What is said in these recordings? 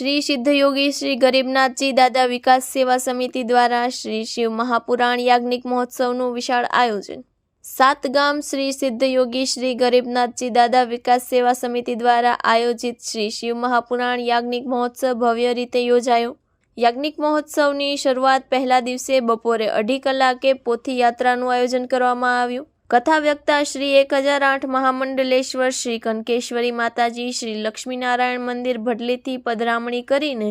શ્રી સિદ્ધયોગી શ્રી ગરીબનાથજી દાદા વિકાસ સેવા સમિતિ દ્વારા શ્રી શિવ મહાપુરાણ યાજ્ઞિક મહોત્સવનું વિશાળ આયોજન. સાત ગામ શ્રી સિદ્ધયોગી શ્રી ગરીબનાથજી દાદા વિકાસ સેવા સમિતિ દ્વારા આયોજિત શ્રી શિવ મહાપુરાણ યાજ્ઞિક મહોત્સવ ભવ્ય રીતે યોજાયો. યાજ્ઞિક મહોત્સવની શરૂઆત પહેલા દિવસે બપોરે અઢી કલાકે પોથી યાત્રાનું આયોજન કરવામાં આવ્યું. કથા વ્યક્તા શ્રી એક હજાર આઠ મહામંડલેશ્વર શ્રી કનકેશ્વરી માતાજી શ્રી લક્ષ્મીનારાયણ મંદિર ભડલીથી પધરામણી કરીને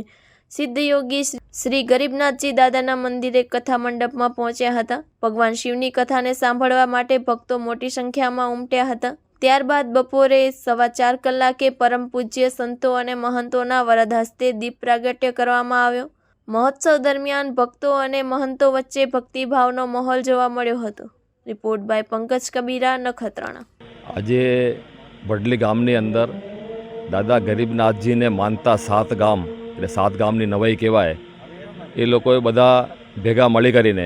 સિદ્ધયોગી શ્રી ગરીબનાથજી દાદાના મંદિરે કથા મંડપમાં પહોંચ્યા હતા. ભગવાન શિવની કથાને સાંભળવા માટે ભક્તો મોટી સંખ્યામાં ઉમટ્યા હતા. ત્યારબાદ બપોરે સવા ચાર કલાકે પરમ પૂજ્ય સંતો અને મહંતોના વરદ હસ્તે દીપ પ્રાગટ્ય કરવામાં આવ્યો. મહોત્સવ દરમિયાન ભક્તો અને મહંતો વચ્ચે ભક્તિભાવનો માહોલ જોવા મળ્યો હતો. Report by Pankaj Kabira, Nakhatrana. આજે વડલી ગામની અંદર દાદા ગરીબનાથજીને માનતા સાત ગામ, એટલે સાત ગામની નવાઈ કહેવાય, એ લોકોએ બધા ભેગા મળી કરીને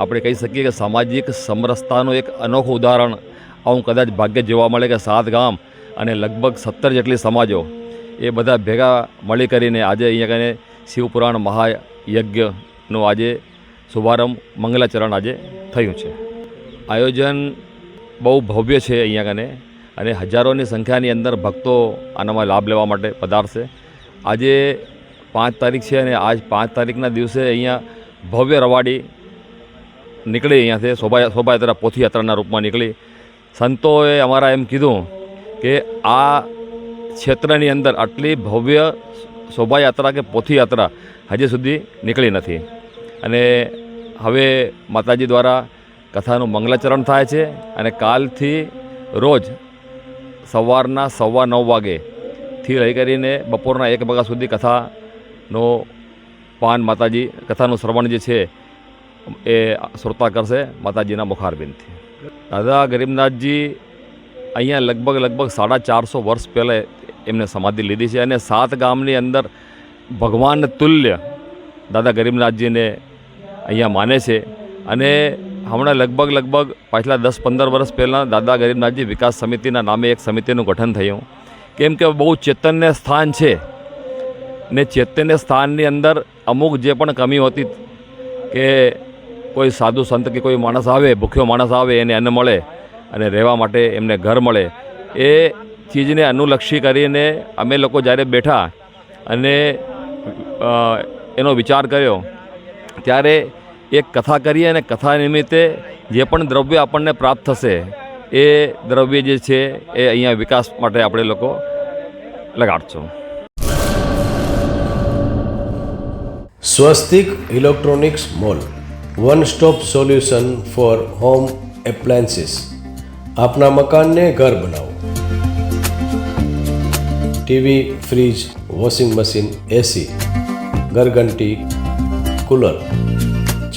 આપણે કહી શકીએ કે સામાજિક સમરસતાનું એક અનોખું ઉદાહરણ આવું કદાચ ભાગ્ય જોવા મળે કે સાત ગામ અને લગભગ સત્તર જેટલી સમાજો એ બધા ભેગા મળી કરીને આજે અહીંયા કને શિવપુરાણ મહાયજ્ઞનો આજે શુભારંભ, મંગલાચરણ આજે થયું છે. આયોજન બહુ ભવ્ય છે અહીંયા કને. અને હજારોની સંખ્યાની અંદર ભક્તો આનામાં લાભ લેવા માટે પધારશે. આજે પાંચ તારીખ છે અને આજ પાંચ તારીખના દિવસે અહીંયા ભવ્ય રવાડી નીકળી અહીંયાથી શોભા શોભાયાત્રા પોથીયાત્રાના રૂપમાં નીકળી. સંતોએ અમારા એમ કીધું કે આ ક્ષેત્રની અંદર આટલી ભવ્ય શોભાયાત્રા કે પોથીયાત્રા હજી સુધી નીકળી નથી. અને હવે માતાજી દ્વારા કથાનું મંગલાચરણ થાય છે અને કાલથી રોજ સવારના સવા નવ વાગેથી લઈ કરીને બપોરના એક વાગ્યા સુધી કથાનો પાન માતાજી, કથાનું શ્રવણ જે છે એ શ્રોતા કરશે માતાજીના મુખારબિનથી દાદા ગરીબનાથજી અહીંયા લગભગ લગભગ સાડા ચારસો વર્ષ પહેલાં એમને સમાધિ લીધી છે અને સાત ગામની અંદર ભગવાન તુલ્ય દાદા ગરીબનાથજીને અહીંયા માને છે અને હમણાં લગભગ લગભગ પાછલા દસ પંદર વર્ષ પહેલાં દાદા ગરીબનાથજી વિકાસ સમિતિના નામે એક સમિતિનું ગઠન થયું. કેમ કે બહુ ચેતન્ય સ્થાન છે ને ચેતન્ય સ્થાનની અંદર અમુક જે પણ કમી હોતી કે કોઈ સાધુ સંત કે કોઈ માણસ આવે, ભૂખ્યો માણસ આવે, એને અન્ન મળે અને રહેવા માટે એમને ઘર મળે, એ ચીજને અનુલક્ષી કરીને અમે લોકો જ્યારે બેઠા અને એનો વિચાર કર્યો, ત્યારે એક કથા કરીએ અને કથા નિમિત્તે જે પણ દ્રવ્ય આપણને પ્રાપ્ત થશે, એ દ્રવ્ય જે છે, એ અહીંયા વિકાસ માટે આપણે લોકો લગાડશું. Swastik electronics mall, one stop solution for home appliances. આપના મકાનને ઘર બનાવો. TV, fridge, washing machine, AC, ઘરઘંટી, cooler.